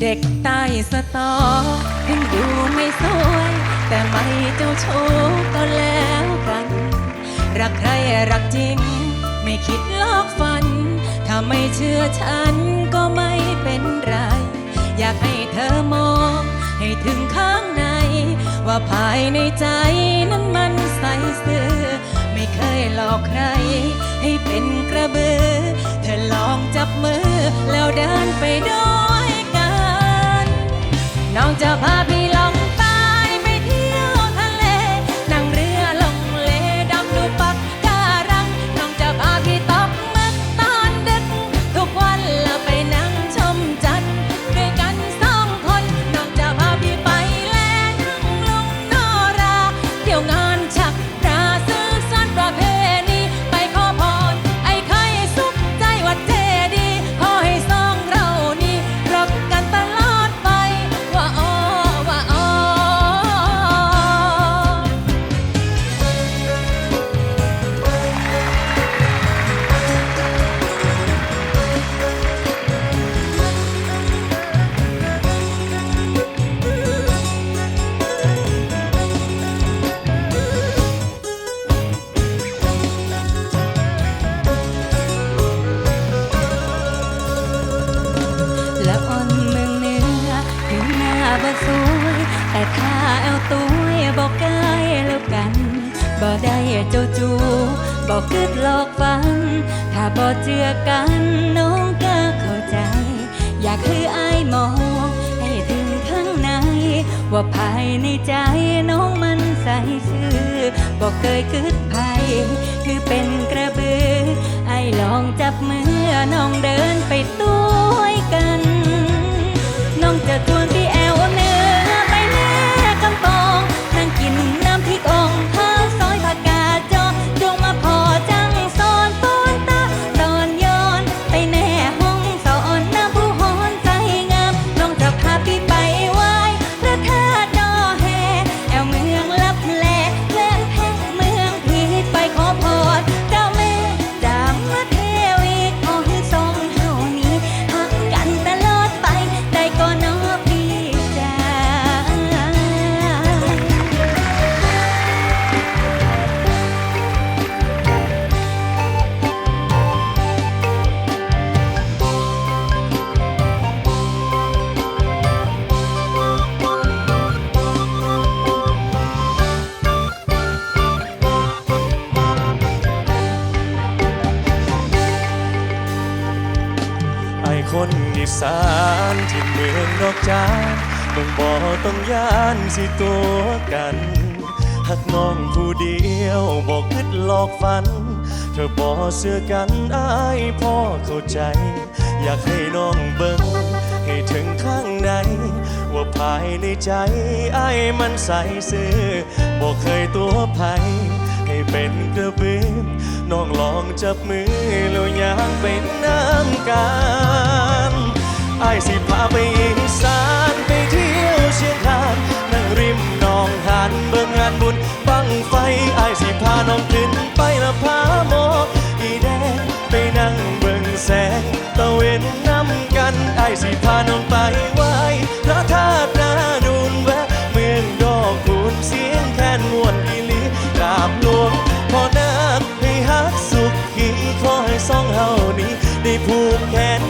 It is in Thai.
เด็กใต้สตอถึงดูไม่สวย แต่ไม่เจ้าชู้ก็แล้วกัน รักใครรักจริง ไม่คิดลอกฟัน ถ้าไม่เชื่อฉันก็ไม่เป็นไร อยากให้เธอมอง ให้ถึงข้างใน ว่าภายในใจนั้นมันใสซื่อไม่เคยหลอกใคร ให้เป็นกระเบือ เธอลองจับมือแล้วเดินไปด้วย နောင်ကြပါပြီ งหน้าบ่สวย แต่ถ้าเอาตัวบอกกายแล้วกัน บ่ได้เจ้าจูบอกกึดหลอกฟันถ้าบ่เจือกันน้องก็เข้าใจ อยากให้อายมอง ให้ถึงข้างใน ว่าภายในใจน้องมันใสซื่อบอกเคยคิดภัยคือเป็นกระบือ ไอ้ลองจับมือน้องเดินไปด้วกัน น้องจะ อีสานที่เมืองนอกจานต้องบอต้องย่านสิตัวกันหักน้องผู้เดียวบอกคิดหลอกฝัน เธอบอเสื้อกันอายพ่อเข้าใจ อยากให้น้องเบิ่งให้ถึงข้างใน ว่าภายในใจอายมันใสซื่อบอกเคยตัวภัยให้เป็นกระเบื้องน้องลองจับมือแล้วยางเป็นน้ำกันไอ้า สิพาไปอีสานไปเที่ยวเชียงคานนั่งริมนองหานเบิ่งงานบุญบังไฟไอสิพาน้องขึ้นไปละพาหมออีแดงไปนั่งเบิ่งแสงตะเวนน้ำกันไอสิพาน้องไปไหวพระธาตุนาดูนแวะเมืองดอกคูนเสียงแคนมวลอีลีกราบหลวงพอนาคให้ฮักสุขีขอให้สองเฮานี้ได้ผูกแขน